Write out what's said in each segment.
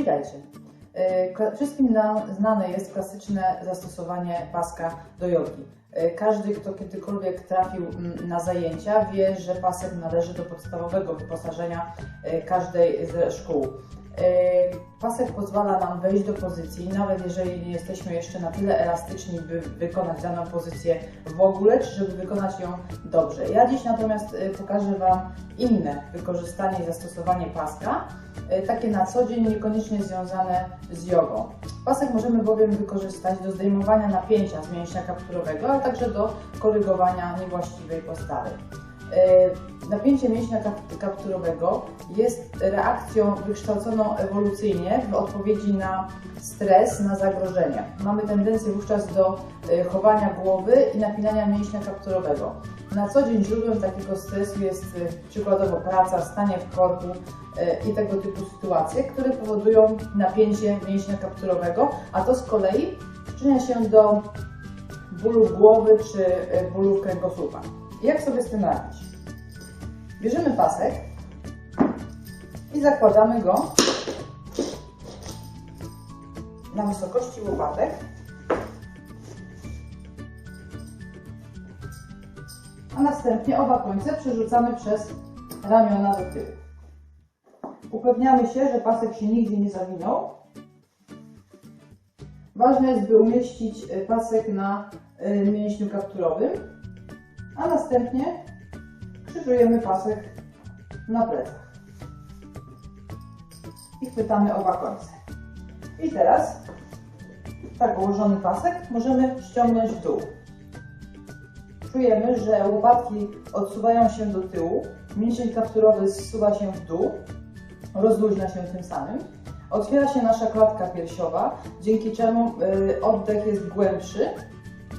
Witajcie. E, wszystkim nam znane jest klasyczne zastosowanie paska do jogi. E, każdy, kto kiedykolwiek trafił na zajęcia, wie, że pasek należy do podstawowego wyposażenia e, każdej ze szkół. E, Pasek pozwala nam wejść do pozycji, nawet jeżeli nie jesteśmy jeszcze na tyle elastyczni, by wykonać daną pozycję w ogóle, czy żeby wykonać ją dobrze. Ja dziś natomiast e, pokażę Wam inne wykorzystanie i zastosowanie paska, e, takie na co dzień, niekoniecznie związane z jogą. Pasek możemy bowiem wykorzystać do zdejmowania napięcia z mięśnia kapturowego, ale także do korygowania niewłaściwej postawy. E, Napięcie mięśnia kap- kapturowego jest reakcją wykształconą ewolucyjnie w odpowiedzi na stres, na zagrożenie. Mamy tendencję wówczas do e, chowania głowy i napinania mięśnia kapturowego. Na co dzień źródłem takiego stresu jest e, przykładowo praca, stanie w korku i tego typu sytuacje, które powodują napięcie mięśnia kapturowego, a to z kolei przyczynia się do bólu głowy czy bólu kręgosłupa. Jak sobie z tym radzić? Bierzemy pasek i zakładamy go na wysokości łopatek. A następnie oba końce przerzucamy przez ramiona do tyłu. Upewniamy się, że pasek się nigdzie nie zawinął. Ważne jest, by umieścić e, pasek na e, mięśniu kapturowym, a następnie krzyżujemy pasek na plecach. I chwytamy oba końce. I teraz tak ułożony pasek możemy ściągnąć w dół. Czujemy, że łopatki odsuwają się do tyłu, mięsień kapturowy zsuwa się w dół, rozluźnia się tym samym. Otwiera się nasza klatka piersiowa, dzięki czemu y, oddech jest głębszy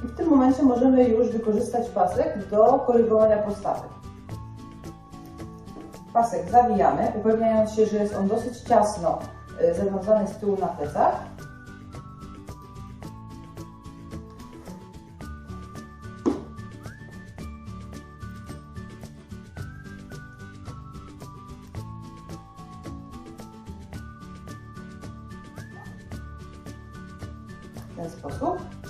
i w tym momencie możemy już wykorzystać pasek do korygowania postawy. Pasek zawijamy, upewniając się, że jest on dosyć ciasno y, zawiązany z tyłu na plecach. W ten sposób.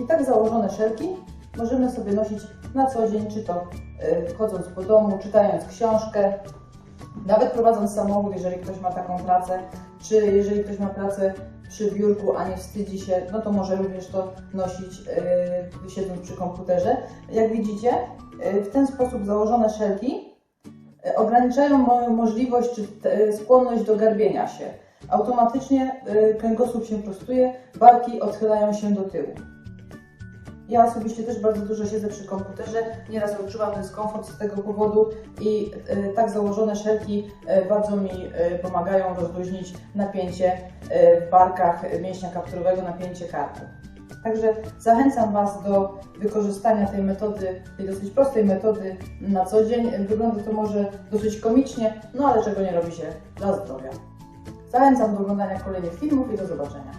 I tak założone szelki możemy sobie nosić na co dzień, czy to y, wchodząc po domu, czytając książkę, nawet prowadząc samochód, jeżeli ktoś ma taką pracę, czy jeżeli ktoś ma pracę przy biurku, a nie wstydzi się, no to może również to nosić yy, siedząc przy komputerze. Jak widzicie, yy, w ten sposób założone szelki yy, ograniczają moją możliwość czy yy, skłonność do garbienia się. Automatycznie yy, kręgosłup się prostuje, barki odchylają się do tyłu. Ja osobiście też bardzo dużo siedzę przy komputerze, nieraz odczuwam dyskomfort z tego powodu i e, tak założone szelki e, bardzo mi e, pomagają rozluźnić napięcie w barkach mięśnia kapturowego, napięcie karku. Także zachęcam Was do wykorzystania tej metody, tej dosyć prostej metody na co dzień. Wygląda to może dosyć komicznie, no ale czego nie robi się dla zdrowia. Zachęcam do oglądania kolejnych filmów i do zobaczenia.